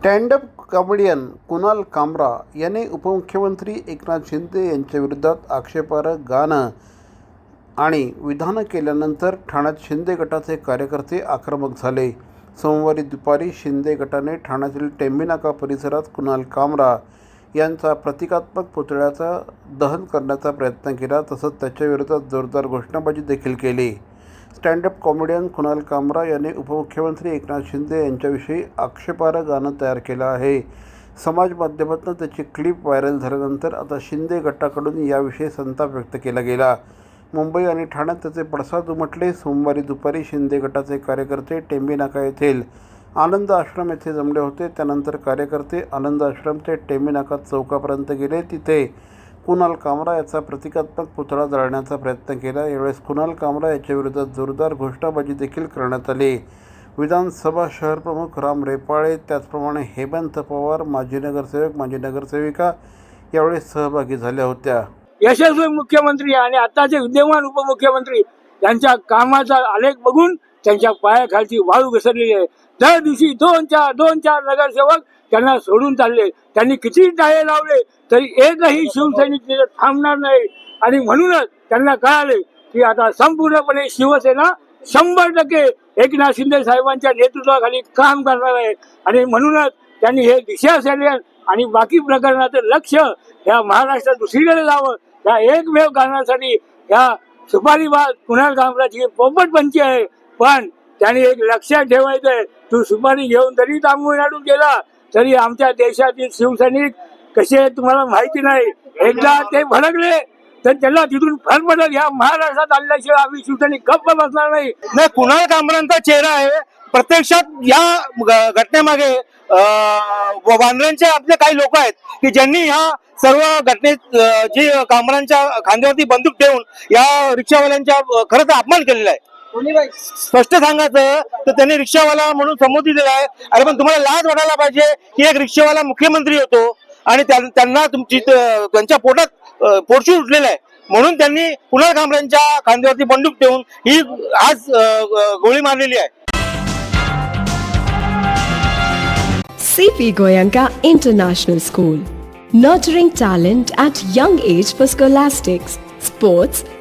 Stand up comedian Kunal कामरा याने उपमुख्यमंत्री एकनाथ शिंदे यांच्या विरोधात आक्षेपार्ह गाणं आणि विधानं केल्यानंतर ठाण्यात शिंदे गटाचे कार्यकर्ते आक्रमक झाले. सोमवारी दुपारी शिंदे गटाने ठाण्यातील टेंबीनाका परिसरात कुणाल कामरा यांचा प्रतिकात्मक पुतळ्याचा दहन करण्याचा प्रयत्न केला तसंच त्याच्याविरोधात जोरदार घोषणाबाजी देखील केली. स्टँडअप कॉमेडियन कुणाल कामरा यांनी उपमुख्यमंत्री एकनाथ शिंदे यांच्याविषयी आक्षेपार्ह गाणं तयार केलं आहे. समाज माध्यमातून त्याची क्लिप व्हायरल झाल्यानंतर आता शिंदे गटाकडून याविषयी संताप व्यक्त केला गेला. मुंबई आणि ठाण्यात त्याचे पडसाद उमटले. सोमवारी दुपारी शिंदे गटाचे कार्यकर्ते टेंबीनाका येथील आनंद आश्रम येथे जमले होते. त्यानंतर कार्यकर्ते आनंद आश्रम ते टेंबीनाका चौकापर्यंत गेले. तिथे कुणाल कामरा याचा प्रतिकात्मक पुतळा जाळण्याचा प्रयत्न केला. यावेळेस कुणाल कामरा याच्या जोरदार घोषणाबाजी देखील करण्यात आली. विधानसभा शहरप्रमुख राम रेपाळे त्याचप्रमाणे हेमंत पवार माजी नगरसेवक माजी नगरसेविका यावेळी सहभागी झाल्या होत्या. यशस्वी मुख्यमंत्री आणि आताचे विद्यमान उपमुख्यमंत्री यांच्या कामाचा आलेख बघून त्यांच्या पायाखालची वाळू घसरलेली आहे. दर दिवशी दोन चार दोन चार नगरसेवक त्यांना सोडून चालले. त्यांनी किती टाळे लावले तरी एकही शिवसैनिक तिथे थांबणार नाही. आणि म्हणूनच त्यांना कळाले की आता संपूर्णपणे शिवसेना शंभर टक्के एकनाथ शिंदे साहेबांच्या नेतृत्वाखाली काम करणार आहे. आणि म्हणूनच त्यांनी हे दिशा सैन्य आणि बाकी प्रकरणाचं लक्ष या महाराष्ट्रात दुसरीकडे जावं. या एकमेव कारणासाठी या सुपारी बाद कुणाल कामराची पोपट पंची आहे. पण त्यांनी एक लक्षात ठेवायचंय तू सुपारी घेऊन जरी तामिळनाडू गेला तरी आमच्या देशातील शिवसैनिक कसे तुम्हाला माहिती नाही. एकदा ते भडकले तर त्यांना तिथून फर पडेल ह्या महाराष्ट्रात आणल्याशिवाय आम्ही शिवसैनिक गप्प बसणार नाही. नाही कुणाल कामरांचा चेहरा आहे. प्रत्यक्षात या घटनेमागे अं, वानरांचे आपले काही लोक आहेत की ज्यांनी ह्या सर्व घटनेत जी कामरांच्या खांद्यावरती बंदूक ठेवून या रिक्षावाल्यांच्या खरंच खरं तर अपमान केलेला आहे. स्पष्ट सांगायचं तर त्यांनी रिक्षावाला म्हणून संबोधित दिलेला आहे. अरे पण तुम्हाला लाज वाटायला पाहिजे. की एक रिक्षावाला मुख्यमंत्री होतो आणि त्यां- त्यांना तुमची त- त्यांच्या पोटात पोटशी उठलेलं आहे. म्हणून त्यांनी कुणाल कामरांच्या खांद्यावरती बंदूक ठेवून ही आज गोळी मारलेली आहे. CP Goyanka International School. Nurturing talent at young age for scholastics, sports,